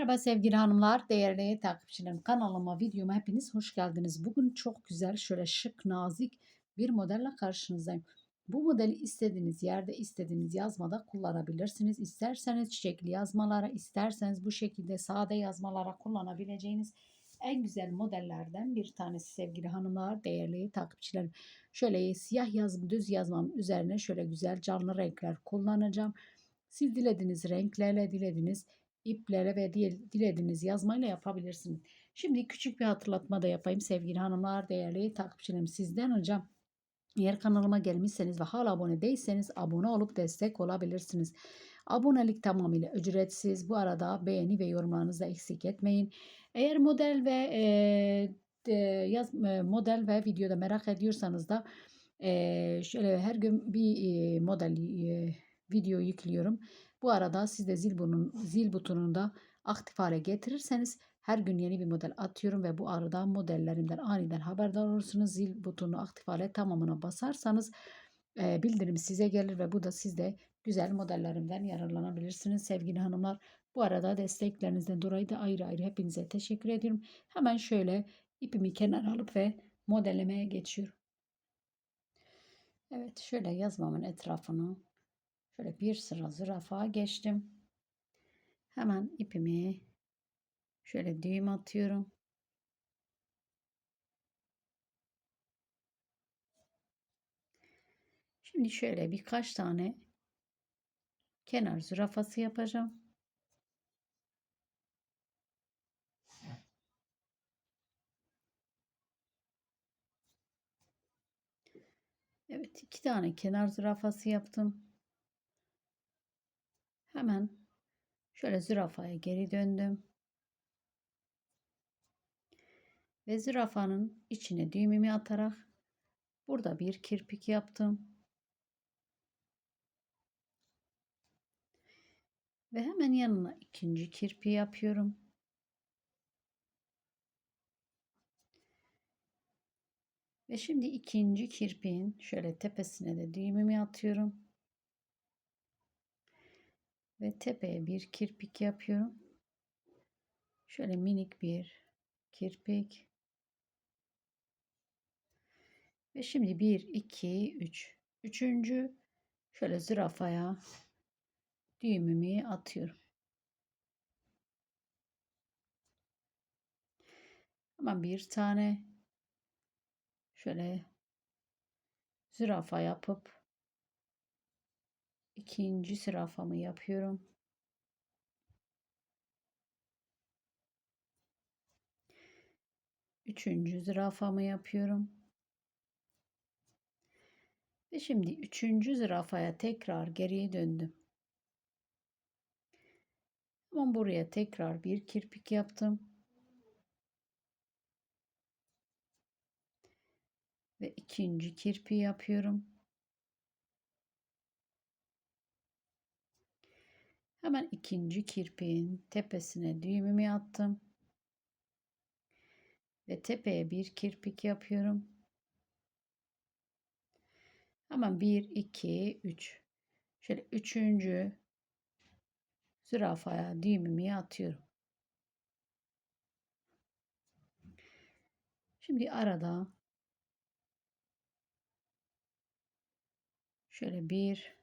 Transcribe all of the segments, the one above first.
Merhaba sevgili hanımlar, değerli takipçilerim. Kanalıma, videoma hepiniz hoş geldiniz. Bugün çok güzel, şöyle şık, nazik bir modelle karşınızdayım. Bu modeli istediğiniz yerde, istediğiniz yazmada kullanabilirsiniz. İsterseniz çiçekli yazmalara, isterseniz bu şekilde sade yazmalara kullanabileceğiniz en güzel modellerden bir tanesi sevgili hanımlar, değerli takipçilerim. Şöyle siyah yazım, düz yazmam üzerine şöyle güzel canlı renkler kullanacağım. Siz dilediğiniz renklerle, dilediğiniz iplere ve dilediğiniz yazmayla yapabilirsiniz. Şimdi küçük bir hatırlatma da yapayım sevgili hanımlar, değerli takipçilerim. Sizden hocam eğer kanalıma gelmişseniz ve hala abone değilseniz abone olup destek olabilirsiniz. Abonelik tamamıyla ücretsiz. Bu arada beğeni ve yorumlarınızı eksik etmeyin. Eğer model ve e, yaz e, model ve videoda merak ediyorsanız da e, şöyle her gün bir e, model e, video yüklüyorum. Bu arada siz de zil, bunun, zil butonunu da aktif hale getirirseniz her gün yeni bir model atıyorum ve bu arada modellerimden aniden haberdar olursunuz. Zil butonunu aktif hale tamamına basarsanız e, bildirim size gelir ve bu da siz de güzel modellerimden yararlanabilirsiniz sevgili hanımlar. Bu arada desteklerinizden dolayı da ayrı ayrı hepinize teşekkür ediyorum. Hemen şöyle ipimi kenara alıp ve modellemeye geçiyorum. Evet şöyle yazmamın etrafını Şöyle bir sıra zürafa geçtim. Hemen ipimi şöyle düğüm atıyorum. Şimdi şöyle birkaç tane kenar zürafası yapacağım. Evet iki tane kenar zürafası yaptım. Hemen şöyle zürafaya geri döndüm. Ve zürafanın içine düğümümü atarak burada bir kirpik yaptım. Ve hemen yanına ikinci kirpi yapıyorum. Ve şimdi ikinci kirpiğin şöyle tepesine de düğümümü atıyorum. Ve tepeye bir kirpik yapıyorum. Şöyle minik bir kirpik. Ve şimdi 1, 2, 3. Üçüncü şöyle zürafaya düğümümü atıyorum. Ama bir tane şöyle zürafa yapıp ikinci zürafamı yapıyorum. Üçüncü zürafamı yapıyorum. Ve şimdi üçüncü zürafaya tekrar geriye döndüm. Ama buraya tekrar bir kirpik yaptım. Ve ikinci kirpi yapıyorum. Hemen ikinci kirpiğin tepesine düğümümü attım. Ve tepeye bir kirpik yapıyorum. Hemen 1, 2, 3. Şöyle üçüncü zürafaya düğümümü atıyorum. Şimdi arada şöyle bir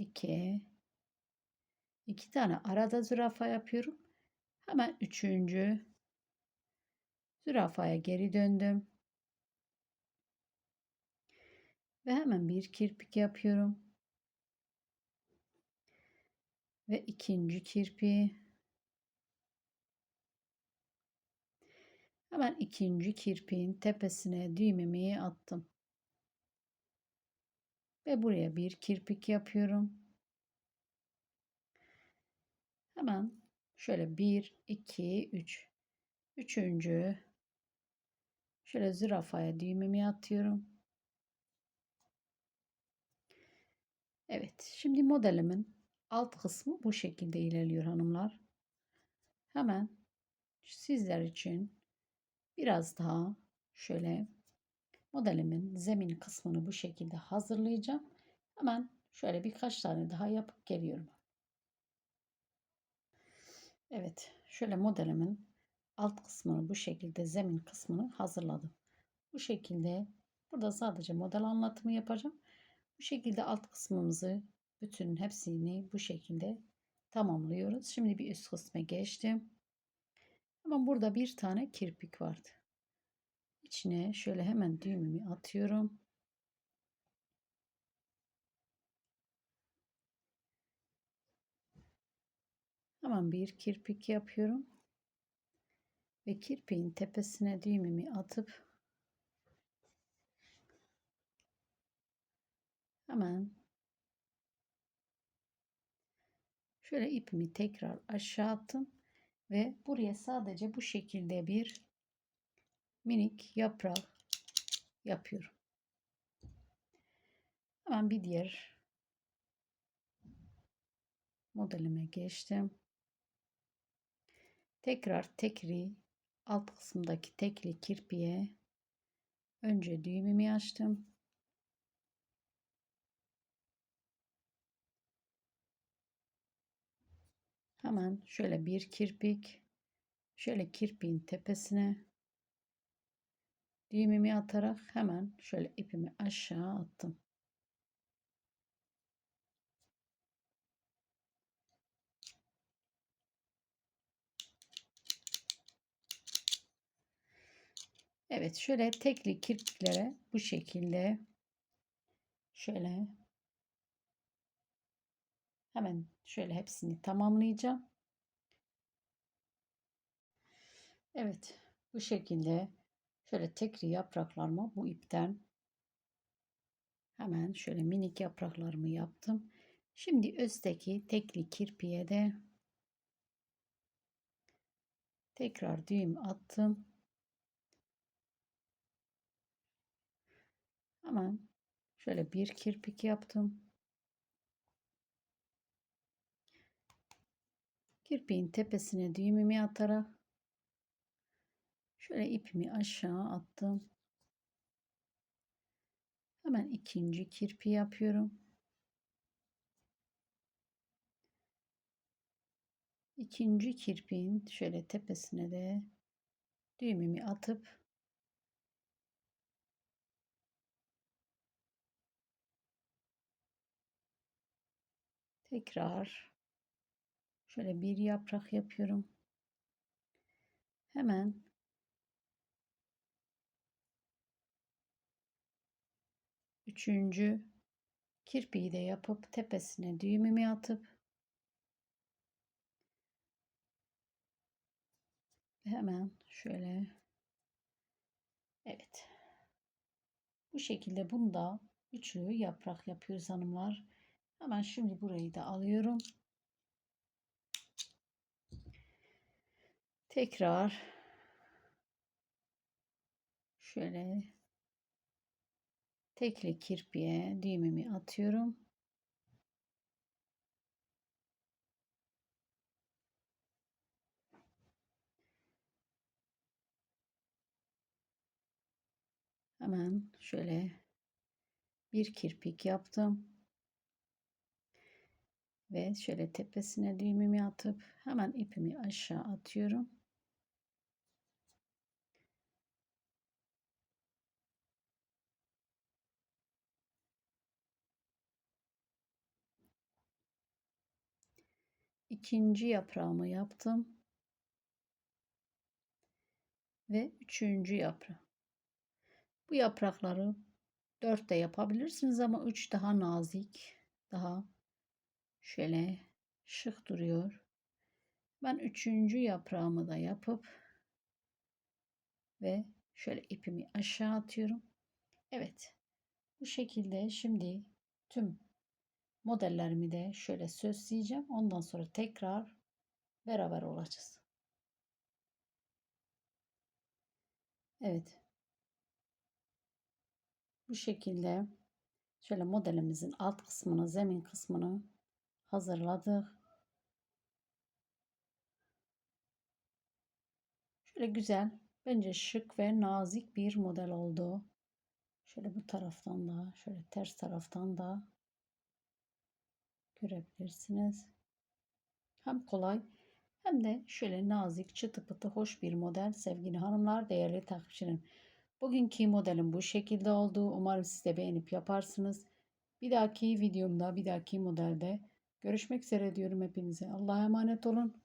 2 2 tane arada zürafa yapıyorum. Hemen üçüncü zürafaya geri döndüm. Ve hemen bir kirpik yapıyorum. Ve ikinci kirpi. Hemen ikinci kirpiğin tepesine düğümümü attım. Ve buraya bir kirpik yapıyorum. Hemen şöyle 1, 2, 3. Üçüncü şöyle zürafaya düğümümü atıyorum. Evet şimdi modelimin alt kısmı bu şekilde ilerliyor hanımlar. Hemen sizler için biraz daha şöyle modelimin zemin kısmını bu şekilde hazırlayacağım. Hemen Şöyle birkaç tane daha yapıp geliyorum. Evet, şöyle modelimin alt kısmını bu şekilde zemin kısmını hazırladım. Bu şekilde burada sadece model anlatımı yapacağım. Bu şekilde alt kısmımızı bütün hepsini bu şekilde tamamlıyoruz. Şimdi bir üst kısma geçtim. Ama burada bir tane kirpik vardı. İçine şöyle hemen düğümümü atıyorum. Hemen bir kirpik yapıyorum. Ve kirpiğin tepesine düğümümü atıp hemen şöyle ipimi tekrar aşağı attım ve buraya sadece bu şekilde bir minik yaprak yapıyorum. Hemen bir diğer modelime geçtim. Tekrar tekri alt kısımdaki tekli kirpiye önce düğümümü açtım. Hemen şöyle bir kirpik şöyle kirpiğin tepesine düğümümü atarak hemen şöyle ipimi aşağı attım. Evet şöyle tekli kirpiklere bu şekilde şöyle hemen şöyle hepsini tamamlayacağım. Evet bu şekilde şöyle tekli yapraklarımı bu ipten hemen şöyle minik yapraklarımı yaptım. Şimdi üstteki tekli kirpiye de tekrar düğüm attım. Hemen şöyle bir kirpik yaptım. Kirpiğin tepesine düğümümü atarak şöyle ipimi aşağı attım. Hemen ikinci kirpi yapıyorum. İkinci kirpiğin şöyle tepesine de düğümümü atıp Tekrar şöyle bir yaprak yapıyorum. Hemen üçüncü kirpiği de yapıp tepesine düğümümü atıp hemen şöyle evet bu şekilde bunda üçlü yaprak yapıyoruz hanımlar. Hemen şimdi burayı da alıyorum. Tekrar şöyle tekli kirpiye düğümümü atıyorum. Hemen şöyle bir kirpik yaptım ve şöyle tepesine düğümümü atıp hemen ipimi aşağı atıyorum. İkinci yaprağımı yaptım. Ve üçüncü yaprağı. Bu yaprakları dört de yapabilirsiniz ama üç daha nazik, daha şöyle şık duruyor. Ben üçüncü yaprağımı da yapıp ve şöyle ipimi aşağı atıyorum. Evet. Bu şekilde şimdi tüm modellerimi de şöyle süsleyeceğim. Ondan sonra tekrar beraber olacağız. Evet. Bu şekilde şöyle modelimizin alt kısmını, zemin kısmını hazırladık. Şöyle güzel, bence şık ve nazik bir model oldu. Şöyle bu taraftan da, şöyle ters taraftan da görebilirsiniz. Hem kolay hem de şöyle nazik, çıtı pıtı, hoş bir model sevgili hanımlar, değerli takipçilerim. Bugünkü modelim bu şekilde oldu. Umarım siz de beğenip yaparsınız. Bir dahaki videomda, bir dahaki modelde görüşmek üzere diyorum hepinize. Allah'a emanet olun.